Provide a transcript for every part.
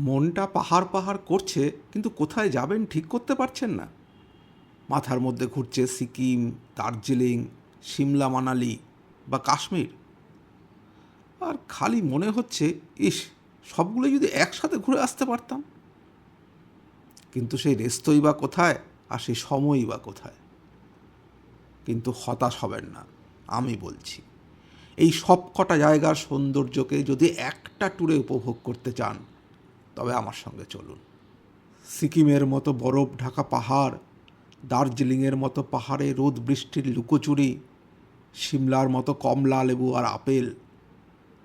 মনটা পাহাড় পাহাড় করছে, কিন্তু কোথায় যাবেন ঠিক করতে পারছেন না। মাথার মধ্যে ঘুরছে সিকিম, দার্জিলিং, সিমলা মানালি বা কাশ্মীর। আর খালি মনে হচ্ছে, ইস সবগুলো যদি একসাথে ঘুরে আসতে পারতাম। কিন্তু সেই রেস্তই বা কোথায়, আর সেই সময়ই বা কোথায়? কিন্তু হতাশ হবেন না, আমি বলছি। এই সব কটা জায়গার সৌন্দর্যকে যদি একটা ট্যুরে উপভোগ করতে চান তবে আমার সঙ্গে চলুন। সিকিমের মতো বরফ ঢাকা পাহাড়, দার্জিলিংয়ের মতো পাহাড়ে রোদ বৃষ্টির লুকোচুরি সিমলার মতো কমলা লেবু আর আপেল,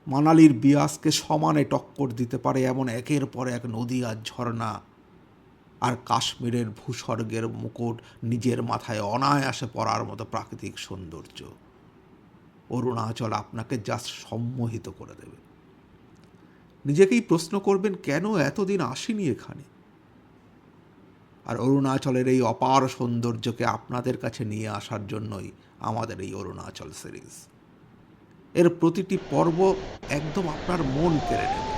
মানালির বিয়াসকে সমানে টক্কর দিতে পারে এমন একের পর এক নদী আর ঝর্ণা, আর কাশ্মীরের ভূস্বর্গের মুকুট নিজের মাথায় অনায়াসে পড়ার মতো প্রাকৃতিক সৌন্দর্য। অরুণাচল আপনাকে জাস্ট সম্মোহিত করে দেবে। নিজেকেই প্রশ্ন করবেন, কেন এতদিন আসিনি এখানে? আর অরুণাচলের এই অপার সৌন্দর্যকে আপনাদের কাছে নিয়ে আসার জন্যই আমাদের এই অরুণাচল সিরিজ। এর প্রতিটি পর্ব একদম আপনার মন কেড়ে নেবে।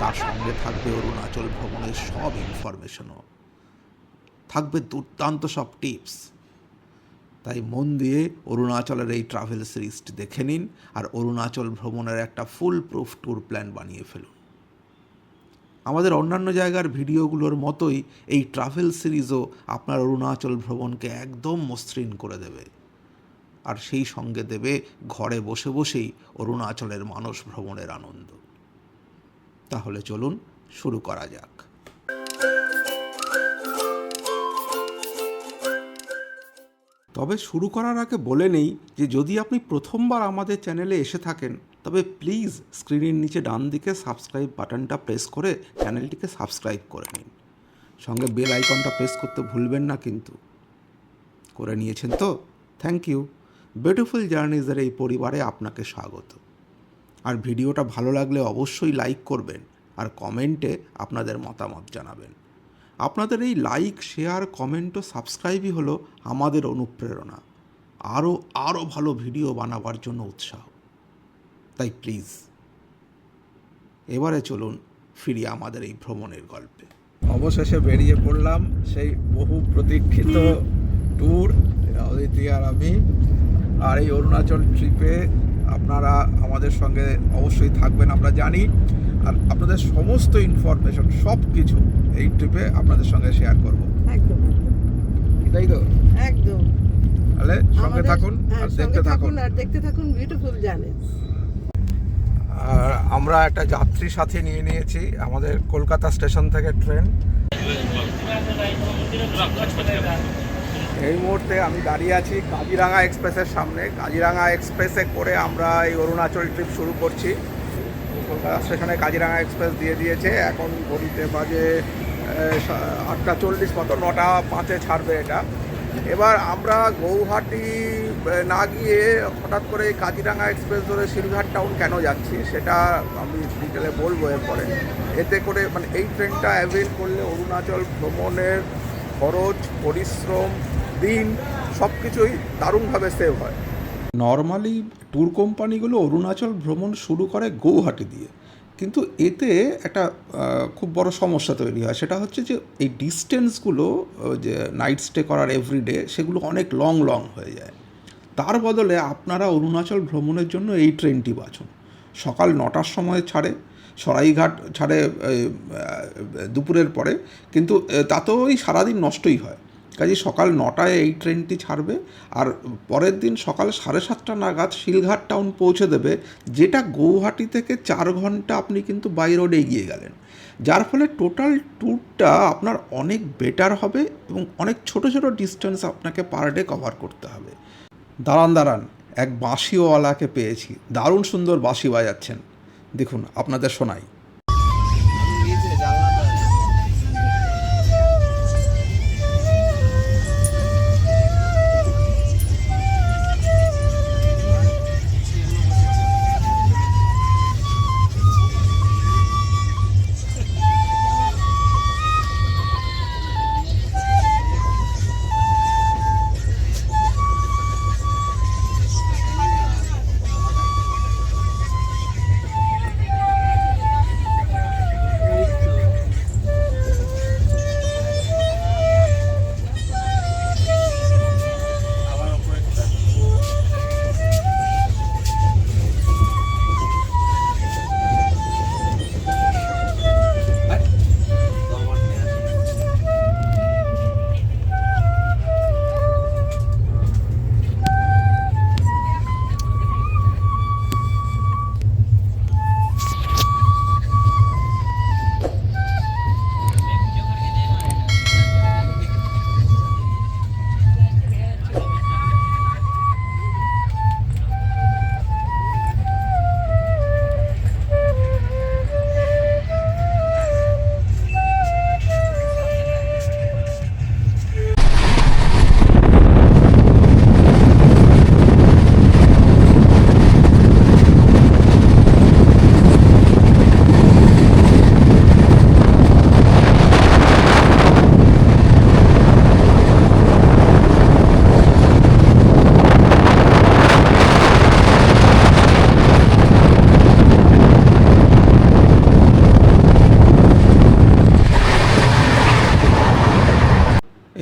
তার সঙ্গে থাকবে অরুণাচল ভ্রমণের সব ইনফরমেশনও থাকবে দুর্দান্ত সব টিপস তাই মন দিয়ে অরুণাচলের এই ট্রাভেল সিরিজটি দেখে নিন আর অরুণাচল ভ্রমণের একটা ফুল প্রুফ ট্যুর প্ল্যান বানিয়ে ফেলুন। আমাদের অন্যান্য জায়গার ভিডিওগুলোর মতোই এই ট্রাভেল সিরিজও আপনার অরুণাচল ভ্রমণকে একদম মসৃণ করে দেবে। আর সেই সঙ্গে দেবে ঘরে বসে বসেই অরুণাচলের মানস ভ্রমণের আনন্দ। তাহলে চলুন শুরু করা যাক। তবে শুরু করার আগে বলে নেই যে যদি আপনি প্রথমবার আমাদের চ্যানেলে এসে থাকেন, তবে প্লিজ স্ক্রিনের নিচে ডান দিকে সাবস্ক্রাইব বাটনটা প্রেস করে চ্যানেলটিকে সাবস্ক্রাইব করে নিন। সঙ্গে বেল আইকনটা প্রেস করতে ভুলবেন না কিন্তু। করে নিয়েছেন তো? Thank you. বিউটিফুল জার্নিজের এই পরিবারে আপনাকে স্বাগত। আর ভিডিওটা ভালো লাগলে অবশ্যই লাইক করবেন আর কমেন্টে আপনাদের মতামত জানাবেন। আপনাদের এই লাইক শেয়ার কমেন্ট ও সাবস্ক্রাইবই হলো আমাদের অনুপ্রেরণা। আরও আরও ভালো ভিডিও বানাবার জন্য উৎসাহ। তাই প্লিজ এবারে চলুন ফিরি আমাদের এই ভ্রমণের গল্পে। অবশেষে বেরিয়ে পড়লাম সেই বহু প্রতীক্ষিত ট্যুর অদিতি আর আমি। আর এই অরুণাচল ট্রিপে আপনারা আমাদের সঙ্গে অবশ্যই থাকবেন, আমরা জানি। আর আপনাদের সমস্ত ইনফরমেশন সব কিছু এই ট্রিপে আপনাদের সঙ্গে শেয়ার করব। একদম এটাই তো? একদম। তাহলে সঙ্গে থাকুন হ্যাঁ, আর দেখতে থাকুন। আর দেখতে থাকুন বিউটিফুল জার্নি আর আমরা একটা যাত্রী সাথে নিয়ে নিয়েছি আমাদের কলকাতা স্টেশন থেকে ট্রেন। এই মুহূর্তে আমি দাঁড়িয়ে আছি কাজিরাঙা এক্সপ্রেসের সামনে। কাজিরাঙা এক্সপ্রেসে করে আমরা এই অরুণাচল ট্রিপ শুরু করছি। স্টেশনে কাজিরাঙা এক্সপ্রেস দিয়ে দিয়েছে। এখন ঘড়িতে বাজে আটটা চল্লিশ মতো, নটা পাঁচে ছাড়বে এটা। এবার আমরা গৌহাটি না গিয়ে হঠাৎ করে এই কাজিরাঙা এক্সপ্রেস ধরে শিলঘাট টাউন কেন যাচ্ছি, সেটা আমি ডিটেলে বলব এরপরে। এতে করে মানে এই ট্রেনটা অ্যাভেল করলে অরুণাচল ভ্রমণের খরচ, পরিশ্রম, দিন সব কিছুই দারুণভাবে সেভ হয়। নর্মালি ট্যুর কোম্পানিগুলো অরুণাচল ভ্রমণ শুরু করে গৌহাটি দিয়ে। কিন্তু এতে একটা খুব বড় সমস্যা তৈরি হয়। সেটা হচ্ছে যে, এই ডিস্টেন্সগুলো যে নাইট স্টে করার এভরিডে সেগুলো অনেক লং লং হয়ে যায়। তার বদলে আপনারা অরুণাচল ভ্রমণের জন্য এই ট্রেনটি বাছুন। সকাল নটার সময় ছাড়ে, সরাইঘাট ছাড়ে দুপুরের পরে। কিন্তু তাতেও ওই সারাদিন নষ্টই হয়। কাজে সকাল নটায় এই ট্রেনটি ছাড়বে আর পরের দিন সকাল সাড়ে সাতটা নাগাদ শিলঘাট টাউন পৌঁছে দেবে, যেটা গৌহাটি থেকে চার ঘণ্টা আপনি কিন্তু বাই রোডে এগিয়ে গেলেন। যার ফলে টোটাল ট্যুরটা আপনার অনেক বেটার হবে এবং অনেক ছোট ছোট ডিস্টেন্স আপনাকে পার ডে কভার করতে হবে। দাঁড়ান দাঁড়ান, এক বাঁশিওয়ালাকে পেয়েছি। দারুণ সুন্দর বাঁশি বাজাচ্ছেন। দেখুন, আপনাদের শোনাই।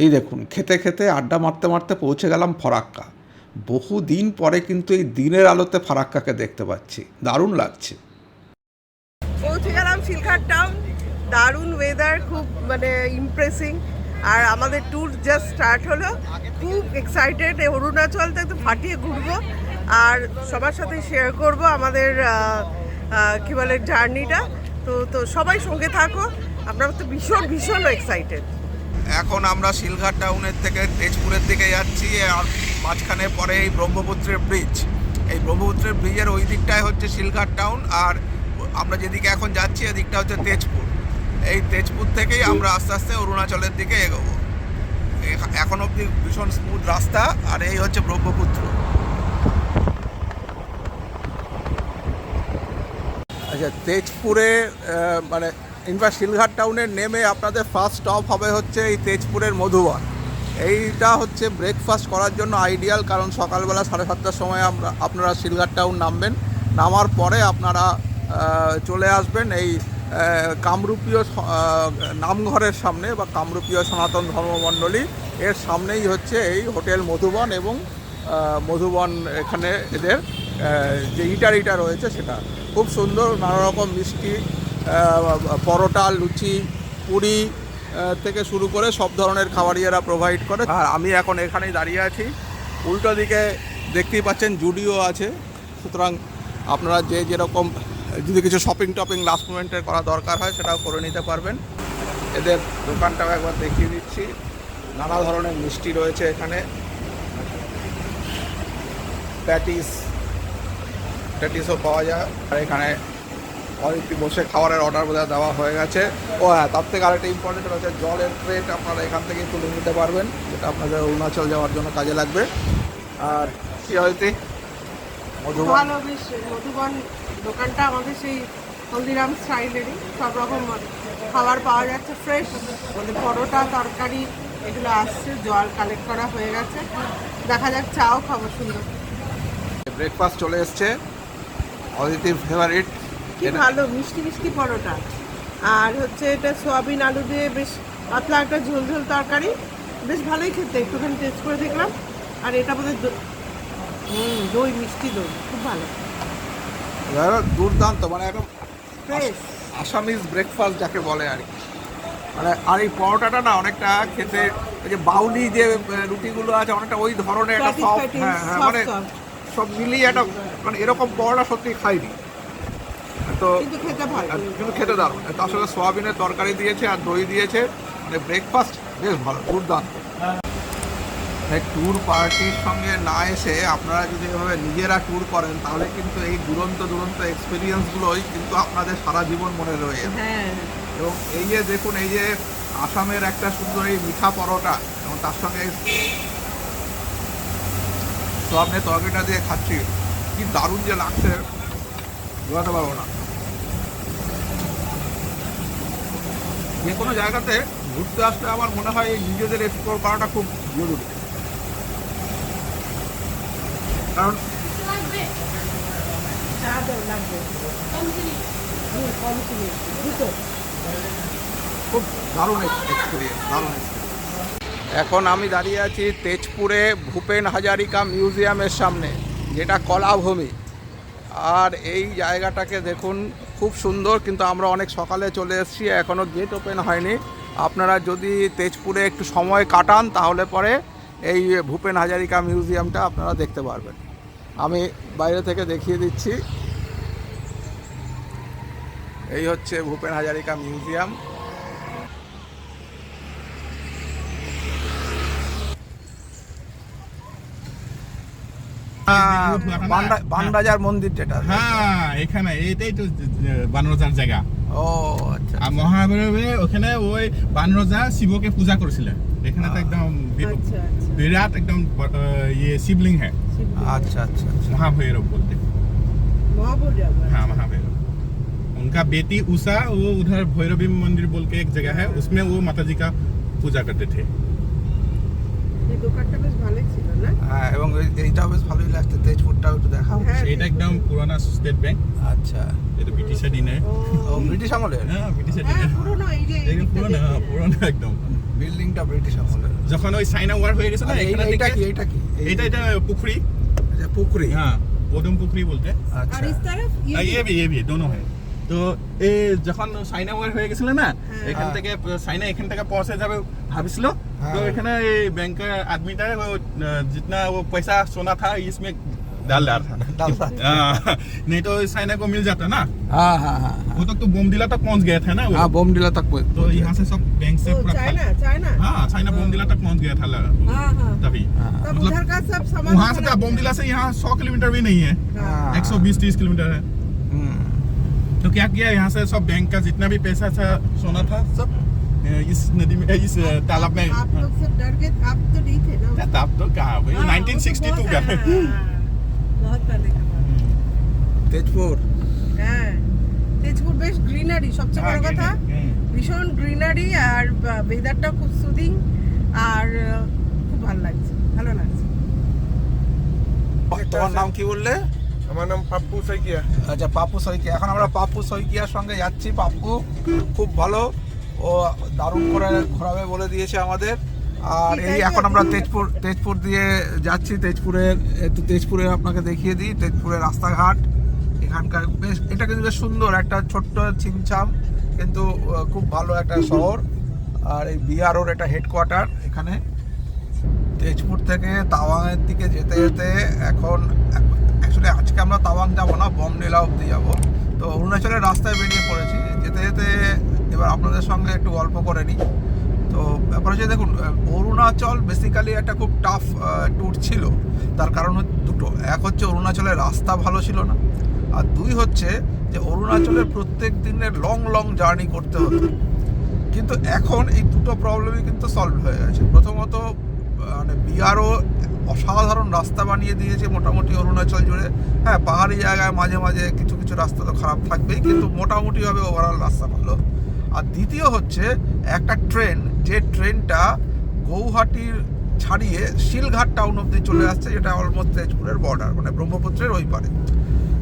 এই দেখুন, খেতে খেতে আড্ডা মারতে মারতে পৌঁছে গেলাম ফরাক্কা। বহু দিন পরে কিন্তু এই দিনের আলোতে ফারাক্কাকে দেখতে পাচ্ছি। দারুণ লাগছে। পৌঁছে গেলাম শিলঘাট টাউন দারুণ ওয়েদার খুব মানে ইমপ্রেসিং আর আমাদের ট্যুর জাস্ট স্টার্ট হলো। খুব এক্সাইটেড অরুণাচল অরুণাচলতে একটু ফাটিয়ে ঘুরবো। আর সবার সাথে শেয়ার করব আমাদের কি বলে জার্নিটা তো তো সবাই সঙ্গে থাকো। আমরা তো ভীষণ ভীষণ এক্সাইটেড এখন আমরা শিলঘাট টাউনের থেকে তেজপুরের দিকে যাচ্ছি, আর মাঝখানে পরে এই ব্রহ্মপুত্রের ব্রিজ এই ব্রহ্মপুত্রের ব্রিজের ওই দিকটাই হচ্ছে শিলঘাট টাউন, আর আমরা যেদিকে এখন যাচ্ছি এদিকটা হচ্ছে তেজপুর। এই তেজপুর থেকেই আমরা আস্তে আস্তে অরুণাচলের দিকে এগোবো। এখন অবধি ভীষণ স্মুথ রাস্তা, আর এই হচ্ছে ব্রহ্মপুত্র। আচ্ছা তেজপুরে মানে ইনফ্যাক্ট শিলঘাট টাউনে নেমে আপনাদের ফার্স্ট স্টপ হবে হচ্ছে এই তেজপুরের মধুবন। এইটা হচ্ছে ব্রেকফাস্ট করার জন্য আইডিয়াল কারণ সকালবেলা সাড়ে সাতটার সময় আমরা, আপনারা শিলঘাট টাউন নামবেন। নামার পরে আপনারা চলে আসবেন এই কামরূপীয় নামঘরের সামনে বা কামরূপীয় সনাতন ধর্মমণ্ডলী। এর সামনেই হচ্ছে এই হোটেল মধুবন এবং মধুবন এখানে এদের যে ইটার ইটা রয়েছে সেটা। খুব সুন্দর, নানা রকম মিষ্টি পরোটা, লুচি, পুরি থেকে শুরু করে সব ধরনের খাবারই এরা প্রোভাইড করে। আর আমি এখন এখানেই দাঁড়িয়ে আছি। উল্টো দিকে দেখতেই পাচ্ছেন জুডিও আছে। সুতরাং আপনারা যে যেরকম, যদি কিছু শপিং টপিং লাস্ট মোমেন্টের করা দরকার হয়, সেটাও করে নিতে পারবেন। এদের দোকানটাও একবার দেখিয়ে দিচ্ছি। নানা ধরনের মিষ্টি রয়েছে এখানে। প্যাটিস প্যাটিসও পাওয়া যায়। আর এখানে অনেকটি বসে খাবারের অর্ডার বোধহয় দেওয়া হয়ে গেছে। ও হ্যাঁ তার থেকে আরেকটা ইম্পর্টেন্ট হচ্ছে জলের প্লেট আপনারা এখান থেকে তুলে নিতে পারবেন যেটা আপনাদের অরুণাচল যাওয়ার জন্য কাজে লাগবে। আর কি হয়তো মধুবন। মধুবন দোকানটা আমাদের সেই হলদিরাম স্টাইলেরই সব রকম খাবার পাওয়া যাচ্ছে ফ্রেশ আমাদের পরোটা তরকারি এগুলো আসছে জল কালেক্ট করা হয়ে গেছে। দেখা যাক চাও খাব সুন্দর। ব্রেকফাস্ট চলে এসছে। অদিতির ফেভারিট কি ভালো মিষ্টি মিষ্টি পরোটা। আর হচ্ছে এটা সোয়াবিন আলু দিয়ে বেশ পাতলা একটা ঝোল ঝোল তরকারি। বেশ ভালোই খেতে একটুখানি টেস্ট করে দেখলাম। আর এটা বোধহয় হুম দই মিষ্টি দই খুব ভালো। দুর্দান্ত মানে একদম ফ্রেশ আসামিজ ব্রেকফাস্ট যাকে বলে আর কি। মানে আর এই পরোটাটা না অনেকটা খেতে ওই যে বাউলি যে রুটিগুলো আছে অনেকটা ওই ধরনের একটা সফট হ্যাঁ হ্যাঁ মানে সব মিলিয়ে একটা মানে এরকম পরোটা সত্যি খাইনি। তো কিন্তু খেতে দারুণ। তার সঙ্গে সোয়াবিনের তরকারি দিয়েছে আর দই দিয়েছে। মানে ব্রেকফাস্ট বেশ ভালো দুর্দান্ত। ট্যুর পার্টির সঙ্গে না এসে আপনারা যদি এভাবে নিজেরা ট্যুর করেন তাহলে কিন্তু এই দুরন্ত দুরন্ত এক্সপিরিয়েন্সগুলোই কিন্তু আপনাদের সারা জীবন মনে রয়ে যাবে। হ্যাঁ। এবং এই যে দেখুন এই যে আসামের একটা সুন্দর এই মিঠা পরোটা এবং তার সঙ্গে সোয়াবিনের তরকারিটা দিয়ে খাচ্ছি কি দারুণ যে লাগছে বোঝাতে পারব না। যে কোনো জায়গাতে ঘুরতে আসলে আমার মনে হয় নিজেদের এক্সপ্লোর করাটা খুব জরুরি। কারণ খুব দারুণ এক্সপিরিয়েন্স দারুণ এখন আমি দাঁড়িয়ে আছি তেজপুরে ভূপেন হাজারিকা মিউজিয়ামের সামনে, যেটা কলাভূমি। আর এই জায়গাটাকে দেখুন খুব সুন্দর, কিন্তু আমরা অনেক সকালে চলে এসেছি এখনও গেট ওপেন হয়নি। আপনারা যদি তেজপুরে একটু সময় কাটান, তাহলে পরে এই ভূপেন হাজারিকা মিউজিয়ামটা আপনারা দেখতে পারবেন। আমি বাইরে থেকে দেখিয়ে দিচ্ছি। এই হচ্ছে ভূপেন হাজারিকা মিউজিয়াম। বানরাজার মন্দির যেটা হ্যাঁ এখানে এটাই তো বানরজার জায়গা ও আচ্ছা আর মহাভৈরবে ওখানে ওই বানরজা শিবকে পূজা করেছিলেন এখানে তো একদম বি- আচ্ছা আচ্ছা বিরাট एकदम अ, ये शिवलिंग है আচ্ছা আচ্ছা আচ্ছা महाभैरव बोलते हैं মহাপুজা हाँ महाभैरव उनका बेटी उषा वो उधर भैरवी मंदिर बोल के एक जगह है उसमें वो माता जी का पूजा करते थे এই দোকানটা বেশ ভালোই ছিল না হ্যাঁ এবং এই- এইটাও বেশ ভালোই লাগছে তেজপুরটাও একটু দেখাও হ্যাঁ এটা একদম পুরানা স্টেট ব্যাংক আচ্ছা এটা ব্রিটিশের দিনে ও ও ব্রিটিশ আমলের হ্যাঁ ব্রিটিশের হ্যাঁ দিনে পুরোনো এই যে এই একদম দিকটা পুরোনো দেখতে। হ্যাঁ, পুরোনো একদম বিল্ডিংটা ব্রিটিশ আমলের যখন ওই সাইনা ওয়ার হয়ে গেছে না আর এই- এখানে এইটা থেকে কি এইটা কি এই- এটা এটা পুখরি এই যে পুকুরি हाँ ओदम पुखरी बोलते हैं আচ্ছা আর ইস তরফ আর ये भी ये भी दोनों है তো এ যখন সাইনা ওয়ার হয়ে গেছিল না এখান হ্যাঁ। থেকে সাইনা এখান থেকে পৌঁছে যাবে ভাবিছিল हाँ। तो इतना ये बैंक का आदमी था वो जितना वो पैसा सोना था इसमें डाल रहा था। डाल रहा नहीं तो साइना को मिल जाता ना। हाँ हाँ हाँ, हाँ। वो तक तो बोमडिला तक पहुँच गया था ना हाँ बोमडिला तक तो यहाँ से सब बैंक से पूरा चाइना चाइना हाँ चाइना बोमडिला तक पहुँच गया था लगा हाँ, तभी। मतलब उधर का सब सामान वहाँ से था बोमडिला से यहाँ सौ किलोमीटर भी नहीं है। एक सौ बीस तीस किलोमीटर है। हम्म। तो क्या किया यहाँ से सब बैंक का जितना भी पैसा था सोना था सब इस नदी में इस अ, तालाब में आप लोग सब डर गए आप तो नहीं थे ना हाँ, तालाब तो कहाँ भाई हाँ, वो तो 1962 बहुत का है, हाँ, बहुत पहले का बात। তেজপুর হ্যাঁ তেজপুর বেশ গ্রিনারি সবচেয়ে বড় কথা हम्म। ভীষণ গ্রিনারি আর ওয়েদারটা খুব সুদিং আর আহ, খুব ভালো লাগছে ভালো লাগছে তোমার নাম কি বললে আমার নাম পাপ্পু সাইকিয়া আচ্ছা পাপ্পু সৈকিয়া এখন আমরা পাপ্পু সৈকিয়ার সঙ্গে যাচ্ছি পাপ্পু খুব ভালো ও দারুণ করে ঘোরাবে বলে দিয়েছে আমাদের। আর এই এখন আমরা তেজপুর তেজপুর দিয়ে যাচ্ছি। তেজপুরের একটু তেজপুরের আপনাকে দেখিয়ে দিই। তেজপুরের রাস্তাঘাট এখানকার বেশ এটা কিন্তু বেশ সুন্দর। একটা ছোট্ট ছিমছাম কিন্তু খুব ভালো একটা শহর। আর এই বিআরওর একটা হেডকোয়ার্টার এখানে। তেজপুর থেকে তাওয়াংয়ের দিকে যেতে যেতে এখন অ্যাকচুয়ালি আজকে আমরা তাওয়াং যাব না বমডিলা অব্দি যাব। তো অরুণাচলের রাস্তায় বেরিয়ে পড়েছি। যেতে যেতে এবার আপনাদের সঙ্গে একটু গল্প করে নিই। তো ব্যাপার হচ্ছে দেখুন অরুণাচল বেসিক্যালি একটা খুব টাফ ট্যুর ছিল। তার কারণ দুটো। এক হচ্ছে অরুণাচলের রাস্তা ভালো ছিল না, আর দুই হচ্ছে যে অরুণাচলের প্রত্যেক দিনের লং লং জার্নি করতে হতো। কিন্তু এখন এই দুটো প্রবলেমই কিন্তু সলভ হয়ে গেছে। প্রথমত মানে বিআরও অসাধারণ রাস্তা বানিয়ে দিয়েছে মোটামুটি অরুণাচল জুড়ে। হ্যাঁ পাহাড়ি জায়গায় মাঝে মাঝে কিছু কিছু রাস্তা তো খারাপ থাকবেই, কিন্তু মোটামুটিভাবে ওভারঅল রাস্তা ভালো। আর দ্বিতীয় হচ্ছে একটা ট্রেন, যে ট্রেনটা গৌহাটির ছাড়িয়ে শিলঘাট টাউন অব্দি চলে আসছে, যেটা অলমোস্ট তেজপুরের বর্ডার মানে ব্রহ্মপুত্রের ওই পারে।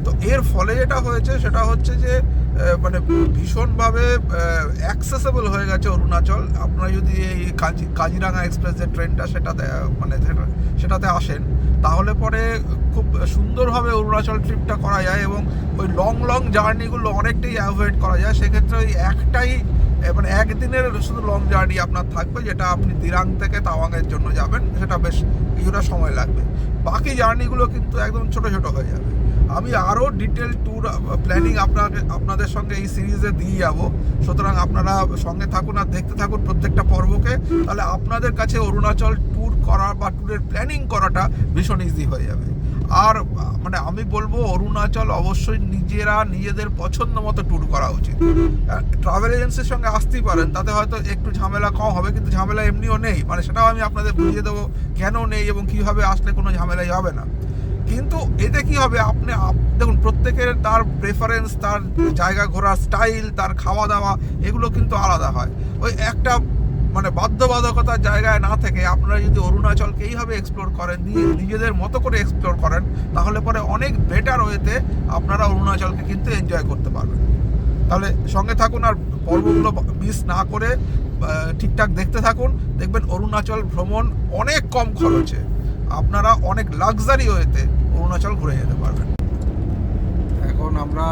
তো এর ফলে যেটা হয়েছে, সেটা হচ্ছে যে মানে ভীষণভাবে অ্যাক্সেসেবল হয়ে গেছে অরুণাচল। আপনারা যদি এই কাজি, কাজিরাঙা এক্সপ্রেস যে ট্রেনটা, সেটাতে মানে সেটাতে আসেন তাহলে পরে খুব সুন্দরভাবে অরুণাচল ট্রিপটা করা যায় এবং ওই লং লং জার্নিগুলো অনেকটাই অ্যাভয়েড করা যায়। সেক্ষেত্রে ওই একটাই মানে একদিনের শুধু লং জার্নি আপনার থাকবে, যেটা আপনি দিরাং থেকে তাওয়াংয়ের জন্য যাবেন, সেটা বেশ কিছুটা সময় লাগবে। বাকি জার্নিগুলো কিন্তু একদম ছোট ছোট হয়ে যাবে। আমি আরও ডিটেল ট্যুর প্ল্যানিং আপনাকে, আপনাদের সঙ্গে এই সিরিজে দিয়ে যাব। সুতরাং আপনারা সঙ্গে থাকুন আর দেখতে থাকুন প্রত্যেকটা পর্বকে। তাহলে আপনাদের কাছে অরুণাচল ট্যুর করা বা ট্যুরের প্ল্যানিং করাটা ভীষণ ইজি হয়ে যাবে। আর মানে আমি বলব, অরুণাচল অবশ্যই নিজেরা নিজেদের পছন্দ মতো ট্যুর করা উচিত। ট্রাভেল এজেন্সির সঙ্গে আসতেই পারেন, তাতে হয়তো একটু ঝামেলা কম হবে, কিন্তু ঝামেলা এমনিও নেই। মানে সেটাও আমি আপনাদের বুঝিয়ে দেবো, কেন নেই এবং কীভাবে আসলে কোনো ঝামেলাই হবে না। কিন্তু এতে কি হবে? আপনি আপ- দেখুন, প্রত্যেকের তার প্রেফারেন্স তার জায়গা ঘোরার স্টাইল তার খাওয়া দাওয়া এগুলো কিন্তু আলাদা হয়। ওই একটা মানে বাধ্যবাধকতার জায়গায় না থেকে আপনারা যদি অরুণাচলকে এইভাবে এক্সপ্লোর করেন নিজেদের মতো করে এক্সপ্লোর করেন, তাহলে পরে অনেক বেটার ওয়েতে আপনারা অরুণাচলকে কিন্তু এনজয় করতে পারবেন। তাহলে সঙ্গে থাকুন আর পর্বগুলো মিস না করে ঠিকঠাক দেখতে থাকুন। দেখবেন অরুণাচল ভ্রমণ অনেক কম খরচে। আপনারা অনেক লাক্সারি ওয়েতে অরুণাচল ঘুরে যেতে পারবেন। এখন আমরা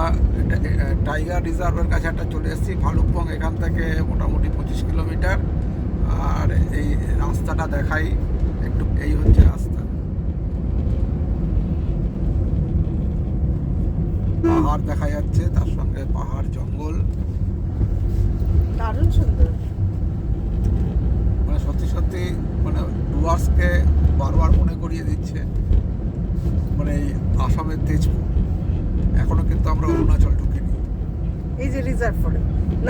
টাইগার রিজার্ভের কাছে একটা চলে এসেছি ভালুকপং এখান থেকে মোটামুটি পঁচিশ কিলোমিটার। আর এই রাস্তাটা দেখাই একটু এই হচ্ছে রাস্তা। পাহাড় দেখা যাচ্ছে তার সঙ্গে পাহাড় জঙ্গল। দারুণ সুন্দর। মানে সত্যি সত্যি মানে ডুয়ার্সকে বারবার মনে করিয়ে দিচ্ছে মানে এই আসামের তেজপুর। এখনও কিন্তু আমরা অরুণাচল ঢুকিনি। এই যে রিজার্ভ করে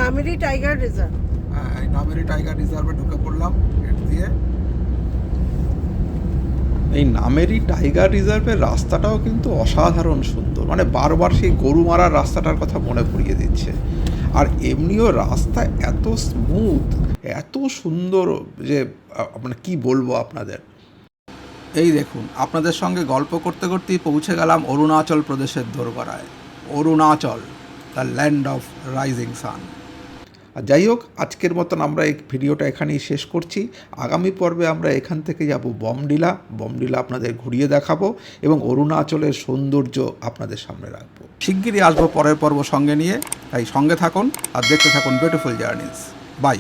নামেরি টাইগার রিজার্ভ হ্যাঁ, এই নামেরি টাইগার রিজার্ভে ঢুকে পড়লাম গেট দিয়ে। এই নামেরই টাইগার রিজার্ভের রাস্তাটাও কিন্তু অসাধারণ সুন্দর। মানে বারবার সেই গরু মারার রাস্তাটার কথা মনে করিয়ে দিচ্ছে। আর এমনিও রাস্তা এত স্মুথ এত সুন্দর যে আপনার মানে কি বলব আপনাদের? এই দেখুন, আপনাদের সঙ্গে গল্প করতে করতেই পৌঁছে গেলাম অরুণাচল প্রদেশের দোরগড়ায়। Arunachal the land of rising sun আর যাই হোক, আজকের মতন আমরা এই ভিডিওটা এখানেই শেষ করছি। আগামী পর্বে আমরা এখান থেকে যাব বমডিলা। বমডিলা আপনাদের ঘুরিয়ে দেখাবো এবং অরুণাচলের সৌন্দর্য আপনাদের সামনে রাখব। শিগগিরই আসব পরের পর্ব সঙ্গে নিয়ে। তাই সঙ্গে থাকুন আর দেখতে থাকুন বিউটিফুল জার্নিস বাই